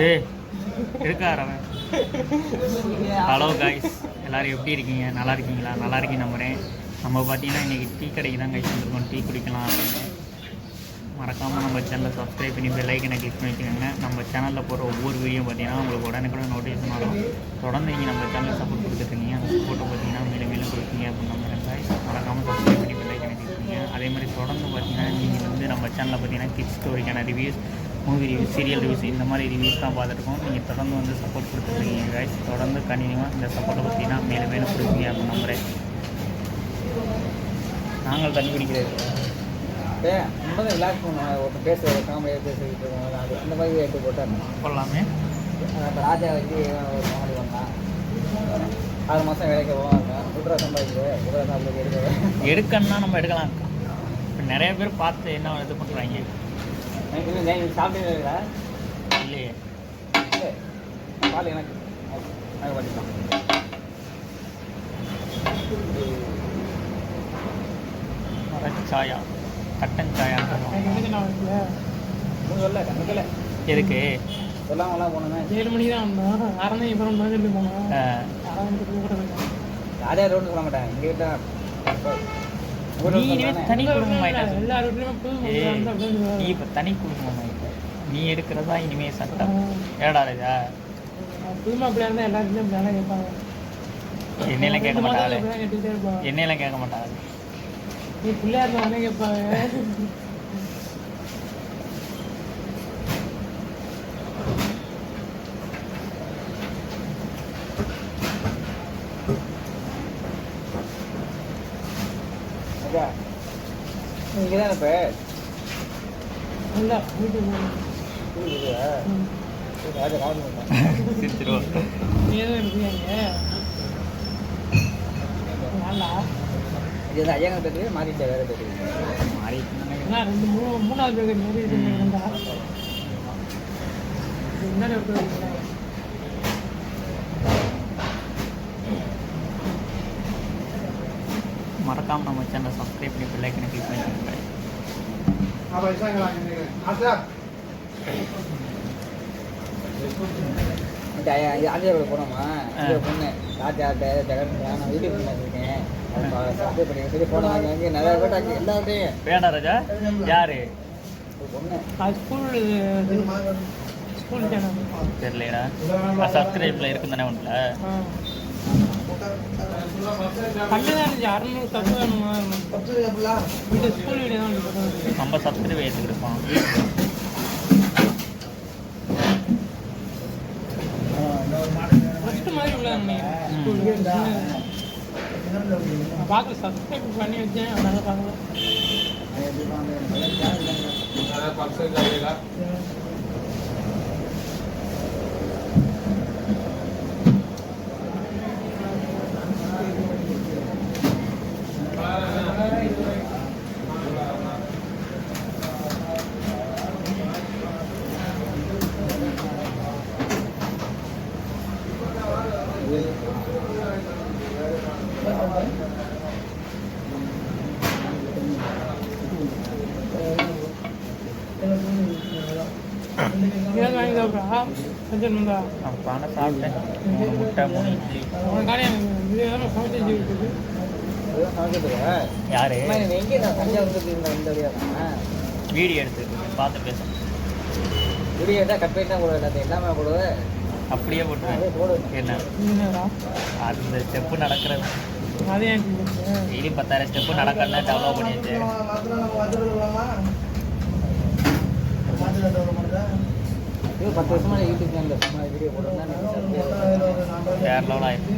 டேய் hello guys எல்லாரும் எப்படி இருக்கீங்க? நல்லா இருக்கீங்களா? நல்லா இருக்கீங்க நம்புறேன். நம்ம பார்த்தீங்கன்னா இன்றைக்கி டீ கடைக்கு தான் காய்ச்சி வந்திருக்கோம். டீ குடிக்கலாம் அப்படின்னு. மறக்காமல் நம்ம சேனலை சப்ஸ்கிரைப் பண்ணி பெல் ஐக்கனை கிளிக் பண்ணி வச்சுக்கோங்க நம்ம சேனலில் போகிற ஒவ்வொரு வீடியோ பார்த்தீங்கன்னா உங்களுக்கு உடனுக்குடன் நோட்டிஃபிகேஷன் வரும். தொடர்ந்து நீங்கள் நம்ம சேனலில் சப்போர்ட் கொடுத்துருக்கீங்க அந்த சப்போர்ட்டை பார்த்தீங்கன்னா மேலும் மேலும் கொடுப்பீங்க அப்படின்னு நம்புறேன் காய்ஸ் மறக்காமல் சப்ஸ்கிரைப் அதே மாதிரி தொடர்ந்து பார்த்தீங்கன்னா நீங்கள் வந்து நம்ம சேனலில் பார்த்தீங்கன்னா kids ஸ்டோரிக்கான reviews movie reviews serial reviews இந்த மாதிரி ரிவ்யூஸ் தான் பார்த்துருக்கோம் நீங்கள் தொடர்ந்து வந்து சப்போர்ட் கொடுத்துருக்கீங்க guys. தொடர்ந்து கண்டினியூவாக இந்த சப்போர்ட்டை பார்த்தீங்கன்னா மேலும் மேலும் கொடுப்பீங்க அப்படின்னு நம்புகிறேன் நாங்கள் தண்ணி குடிக்கிறது ஏ நம்ம தான் ரிலாக்ஸ் பண்ணுவோம். ஒருத்தர் பேசுகிற காமெடியாக பேசிக்கிட்டு இருக்கோம் அது அந்த மாதிரி எடுத்து போட்டாங்க போடலாமே இப்போ ராஜா வச்சு ஒரு காமெடி ஆறு மாதம் வேலைக்கு போவாங்க. குதிரை சம்பாதிக்குது குதிரை சாப்பிட்டு எடுக்கிறது எடுக்கணும்னா நம்ம எடுக்கலாம். நிறைய பேர் பார்த்து என்ன இது பண்ணுறாங்க சாப்பிட்டீங்களா இல்லையே. இல்லை பால் எனக்கு. மரச்சாயா கட்டன் சாயா சொல்ல கணக்கில் எதுக்கு சொல்லாமலாம் போனேன் ஏழு மணிக்கு தான் வந்தோம். அறந்தை அப்புறம் பதினெட்டு போனோம். அஹ், அறந்து கூட ராஜா ரோடு சொல்ல மாட்டேன். எங்கள் கிட்ட நீ இனிமே தனி குடும்பம் ஆயிட்டா எல்லா ரூட்லையுமே புது ஏய், மொபைல் வந்து அப்படியே நீ இப்போ தனி குடும்பம் ஆயிட்ட. நீ எடுக்கிறதா இனிமே சட்டம். ஏடா ராஜா புது மாப்பிள்ளையா இருந்தால் அப்படி தானே கேட்பாங்க. என்னையெல்லாம் கேட்க இருப்பாங்க. என்னையெல்லாம் கேட்க மாட்டாளே. நீ பிள்ளையா இருந்தா கேட்பாங்க ராஜா இங்கே தான் இப்போ இல்லை வீட்டுக்கு போகணும். ம். ராஜா காமெடி பண்ணான் சிரிச்சிருவோம் நீ எதுவும் இருக்கியாங்க நல்லா இது வந்து ஐயாங்க பேர் மாறிட்டேன் வேறு பேர் மாறிட்டு ரெண்டு மூணு மூணாவது பேருக்கு மாரி இருந்தா முன்னாடி ஒருத்தர் மறக்காம நம்ம சேனலை சப்ஸ்கிரைப் பண்ணி பிள்ளைக்கு ஐக்கனை இது ஆஞ்சநேயரோட போனோமா இங்கே பொண்ணு ராஜா ஜெ- ஜெகன் நான் யூடியூப் பண்ணிருக்கேன் சப்ஸ்கிரைப் பண்ணி சொல்லி போனோம் அங்கே வந்து நிறைய பேட்டாச்சு எல்லாத்தையும் வேடா ராஜா யாரு பொண்ணு ஸ்கூல் ஸ்கூல் தெரியலடா சப்ஸ்கிரைப்ல இருக்கும் தானே உன்ல நம்ம சப்ஸ்கிரைப் ஏற்றுக்கிட்டு ஃபஸ்ட்டு மாதிரி உள்ள ஸ்கூல் பார்க்கல சப்ஸ்கிரைப் பண்ணி வச்சேன். அதனால பார்க்கல ஏதாவது வாங்கி சாப்பிட்றா நான் பணம் சாப்பிட்டேன். மூணு முட்டை மூணு இட்லி. உனக்கு காலையில் இது எதாவது சமைச்சு வச்சு விட்டுருக்கு அதுதான் சமைக்கிறதுக்கா யாரு வீடியோ எடுத்து பார்த்து பேசுறேன் வீடியோ தான் கட் பண்ணி தான் போடுவேன் எல்லாத்தையும் எல்லாமே போடுவேன் அப்படியே போட்டுருவேன். என்ன? இந்த ஸ்டெப்பு நடக்கிறது. டெய்லி பத்தாயிரம் ஸ்டெப்பு நடக்கல டெவலப் பண்ணி வச்சேன் இது பத்து வருஷமா யூடியூப் சேனல் சும்மா வீடியோ வேற லெவல் ஆயிடுச்சு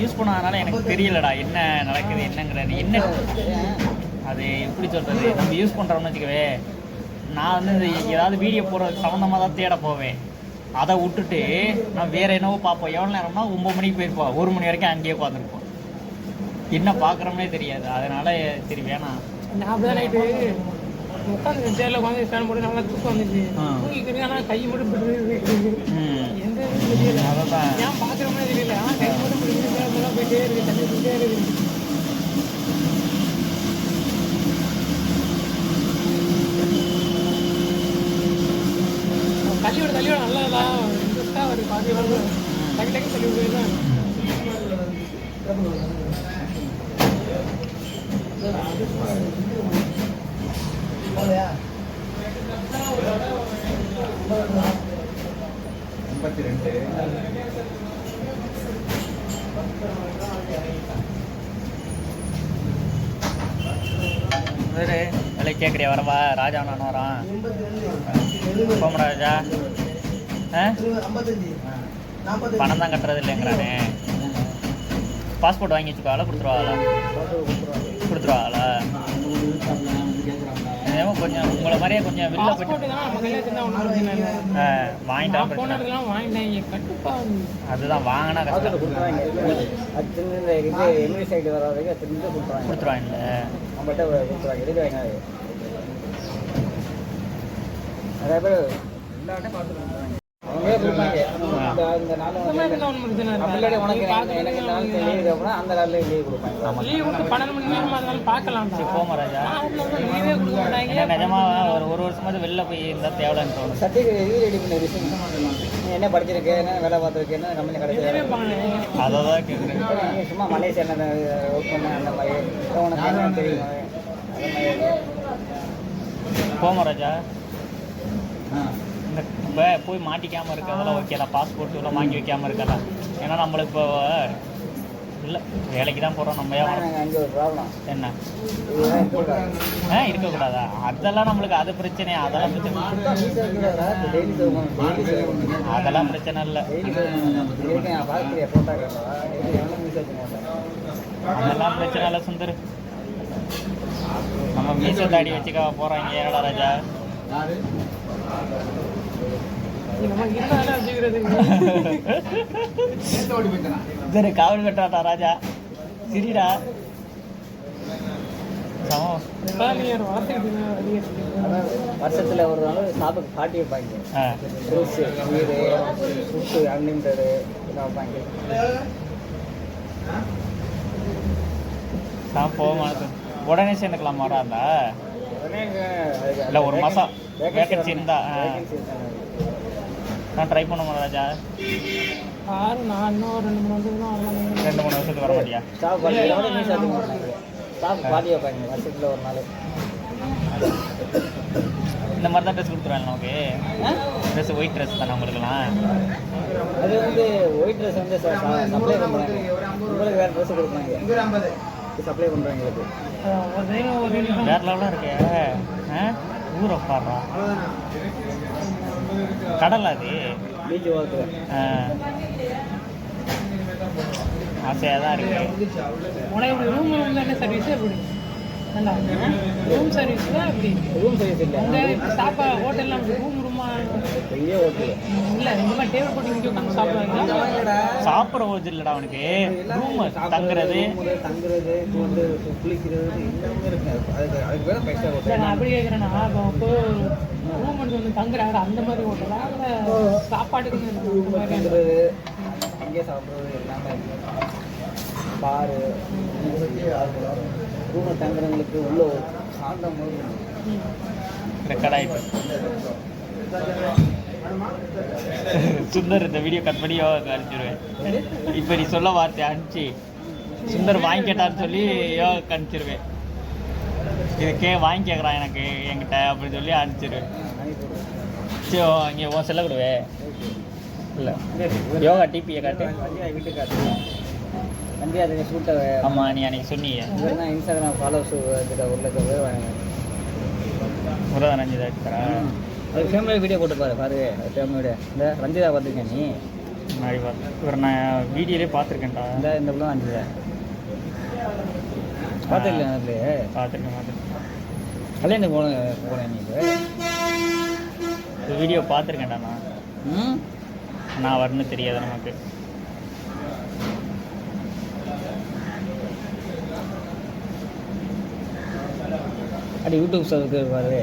யூஸ் பண்ணாதனால எனக்கு தெரியலடா. என்ன நடக்குது என்னங்கிறது. என்ன? அது எப்படி சொல்கிறது நம்ம யூஸ் பண்ணுறோம்னு வச்சுக்கவே நான் வந்து இந்த ஏதாவது வீடியோ போடுறதுக்கு சம்மந்தமாக தான் தேட போவேன். அதை விட்டுட்டு நான் வேற என்னவோ பார்ப்போம் எவ்வளோ நேரம்னா ஒம்பது மணிக்கு போயிருப்போம் ஒரு மணி வரைக்கும் அங்கேயே உட்காந்துருப்போம் என்ன பார்க்குறோம்னே தெரியாது. அதனால சரி வேணாம். நான் உட்காந்து சேர்ல உட்காந்து ஸ்டாண்ட் போட்டு நல்லா தூக்கம் வந்துச்சு. தூங்கிக்கிறேன் ஆனால் கை மட்டும் பிடிச்சிருக்கு எந்த இதுவும் தெரியல. ஏன் பார்க்குற மாதிரி தெரியல. ஆனால் கை மட்டும் பிடிச்சிருக்கு போயிட்டே இருக்கு. தண்ணி போயிட்டே இருக்கு. தள்ளியோட தள்ளியோட நல்லதா? இன்ட்ரெஸ்டாக ஒரு பாதி டக்கு தள்ளி விடுவேன் ஐம்பத்தி ரெண்டு வேலை கேட்குறியா வரவா? ராஜா நான் வரான். போமடா ராஜா. ஆ? பணம் தான் கட்டுறது இல்லைங்கிறானே பாஸ்போர்ட் வாங்கி வச்சுக்கோவாளா கொடுத்துருவாங்களா கொடுத்துருவாங்களா ஏதோ கொஞ்சம் உங்களை மாதிரியே கொஞ்சம் வெளில போயிட்டு வாங்கிட்டா அதுதான் வாங்கினா கஷ்டம். கொடுத்துருவாங்க. நம்மகிட்ட கொடுத்துருவாங்க. எழுதி வாங்காது நிறைய பேர் எல்லார்ட்டையும் பார்த்து கொடுத்துருவாங்க அவங்களே கொடுப்பாங்க. இந்த இந்த நாள் இந்த மாதிரி இருந்தால் ஒன்றும் பிரச்சனை அப்படியே உனக்கு இல்லை எனக்கு இந்த நாள் லீவ் அப்படின்னா அந்த நாளில் லீவ் கொடுப்பாங்க. ஆமாம் லீவ் விட்டு பன்னெண்டு மணி நேரமா பார்க்கலாம் சரி ஏன்னா நிஜமா ஒரு ஒரு வருஷமாவது வெளில போய் இருந்தால் தேவலன்னு தோணும் சர்டிஃபிகேட் இது ரெடி பண்ணி என்ன படிச்சிருக்க? என்ன வேலை பார்த்துருக்க? என்ன கம்பெனி பண்ணல. அதை தான் கேட்குறேன் சும்மா மலேசியாவில் ஒர்க் பண்ண? அந்த மாதிரி. உனக்கு என்ன தெரியும்? அந்த மாதிரி. போமா ராஜா. ஆ. இந்த போய் மாட்டிக்காமல் இருக்கிறதெல்லாம் ஓகே தான். பாஸ்போர்ட் எல்லாம் வாங்கி வைக்காமல் இருக்கலாம் ஏன்னா நம்மளுக்கு இப்போ இல்லை. வேலைக்கு தான் போகிறோம் நம்ம என்ன? ஆ இருக்கக்கூடாதா? அதெல்லாம் நம்மளுக்கு அது பிரச்சனை அதெல்லாம் பிரச்சனை அதெல்லாம் பிரச்சனை இல்லை. அதெல்லாம் பிரச்சனை இல்லை சுந்தர். நம்ம மீச தாடி வச்சுக்க போகிறாங்க ஏரடா ராஜா? நம்ம சரி காவல் கட்டாட்டா ராஜா. சிரிடா. வருஷத்தில் ஒரு நாள் சாப்பிட்டு பாட்டி வைப்பாங்க. ஃப்ரூட்ஸு வீடு ஃபுட்டு அன்லிமிட்டடு இதெல்லாம் வைப்பாங்க. நான் போக மாட்டேன். உடனே சேர்ந்துக்கலாம் அதுக்கு இல்ல, ஒரு ஆ. vacancy இருந்தா. நான் ட்ரை பண்ண மாட்டேன் ராஜா. ஆறு நான் இன்னும் ரெண்டு மூணு வருஷத்துக்கு ரெண்டு மூணு வருஷத்துக்கு வர மாட்டியா விட மீஸ் அதிகம் பண்ணுறாங்க ஸ்டாஃப் பாட்டி வைப்பாங்க வருஷத்தில் ஒரு நாள். இந்த மாதிரி தான் ட்ரெஸ் கொடுத்துருவாங்க நமக்கு. ட்ரெஸ் ஒயிட் ட்ரெஸ் தானே உங்களுக்குலாம் அது வந்து ஒயிட் ட்ரெஸ் வந்து சப்ளை பண்ணுறாங்க உங்களுக்கு வேறு ட்ரெஸ் கொடுக்குறாங்க. சப்ளை பண்ணுறாங்க இதுக்கு ஒரு டைம் ஒரு யூனிஃபார்ம் வேற லெவலாக இருக்கே. ஆ? ஊரை பாடுறா. கடல் அது. பீச் ஓரத்தில். ஆ. ஆசையாக தான் இருக்கு. உனக்கு இப்படி ரூம் ரூம் தானே சர்வீஸ் எப்படி நல்லா ரூம் சர்வீஸ் தான் இப்படி ரூம் சர்வீஸ் இல்லை. இந்த சாப்பா ஹோட்டல்லாம் ரூம் ரூமா பெரிய ஹோட்டல் இல்லை இந்த மாதிரி டேபிள் போட்டு இங்கே உட்காந்து சாப்பிடுவாங்க. சாப்பிட்ற ஓஜ் இல்லைடா அவனுக்கு. ரூம் தங்குறது. தங்குறது வந்து குளிக்கிறது எல்லாமே இருக்கு அதுக்கு அதுக்கு வேற பைசா நான் அப்படி கேட்குறேன்னா இப்போ இப்போ ரூம் எடுத்து வந்து தங்குறாங்க அந்த மாதிரி ஹோட்டலா இல்லை சாப்பாட்டுக்கு தங்குறது அங்கேயே சாப்பிட்றது எல்லாமே இருக்கு பாரு ரூமில் தங்குறவங்களுக்கு உள்ள சாந்தம். ரெக்கார்ட் ஆயிட்டு சுந்தர் இந்த வீடியோ கட் பண்ணி யோகா அனுப்பிச்சிருவேன் இப்போ நீ சொல்ல வார்த்தை அனுப்பிச்சு சுந்தர் வாங்கி கேட்டான்னு சொல்லி யோகா அனுப்பிச்சிருவேன் இதுக்கே வாங்கி கேட்குறான் எனக்கு என்கிட்ட அப்படின்னு சொல்லி அனுப்பிச்சிருவேன். சரி இங்கே உன் செல்ல கொடுவே. இல்லை. யோகா டிபியை காட்டு வண்டியா அதுக்கு சூட்டை ஆமாம் நீ அன்னைக்கு சொன்னீங்க தான் இன்ஸ்டாகிராம் ஃபாலோவர்ஸ் கிட்ட ஒரு லட்சம் பேர் வாங்க முருகன் ரஞ்சிதா இருக்கிறா அது ஃபேமிலி வீடியோ போட்டு பாரு. பாரு ஃபேமிலி வீடியோ இந்த ரஞ்சிதா பார்த்துருக்கேன் நீ? முன்னாடி பார்த்து இவர் நான் வீடியோலே பார்த்துருக்கேன்டா. இந்த இந்த பிள்ளை ரஞ்சிதா பார்த்துருக்கேன் அதுலேயே? பார்த்துருக்கேன் பார்த்துருக்கேன். கல்யாணம் போன போனேன் நீ வீடியோ பார்த்துருக்கேன்டா நான். ம்? நான் வரணும்னு தெரியாது நமக்கு. அடி யூடியூப் சர்வருக்கு பாரு.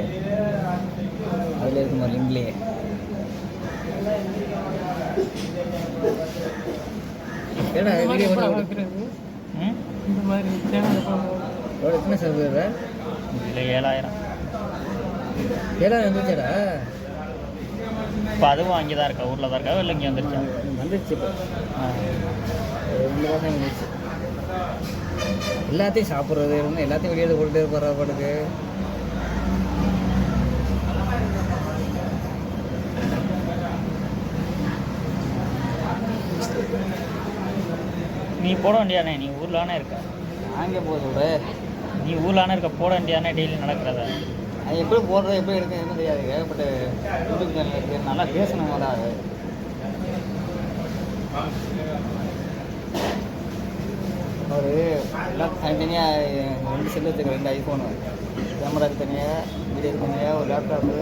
அதில் இருக்குமா லிங்க்லேயே ஏடா வீடியோ இந்த மாதிரி சேனல் எத்தனை சர்வர் இல்லை ஏழாயிரம். ஏடா வந்துச்சாடா இப்போ அதுவும் அங்கே தான் இருக்கா? ஊரில் தான் இருக்கா? இல்லை இங்கே வந்துருச்சா? வந்துருச்சு இப்போ. ஆ. ஒரு ரெண்டு மாதம் வந்துருச்சு எல்லாத்தையும் சாப்பிட்றது இருந்து எல்லாத்தையும் வெளியே போட்டுட்டே பாட்டுக்கு. நீ போட வேண்டியானே நீ ஊரில் தானே இருக்க வாங்க போகுது விட? நீ ஊரில் தானே இருக்க? போட வேண்டியானே டெய்லி நடக்கிறத? அது எப்படி போடுறது எப்படி எடுக்க என்ன தெரியாது. ஏகப்பட்ட யூடியூப் சேனல் இருக்குது நல்லா பேசணும் போல அது? ஒரு எல்லாம் தனித்தனியாக ரெண்டு செல்லு வச்சுருக்க ரெண்டு ஐஃபோனு கேமராக்கு தனியாக வீடியோக்கு தனியாக ஒரு லேப்டாப்பு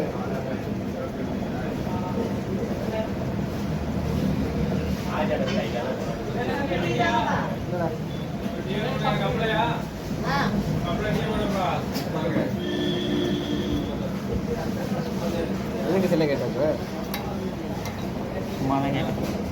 எதுக்கு செல்ல கேட்டப்போ சும்மா தான் கேட்டேன்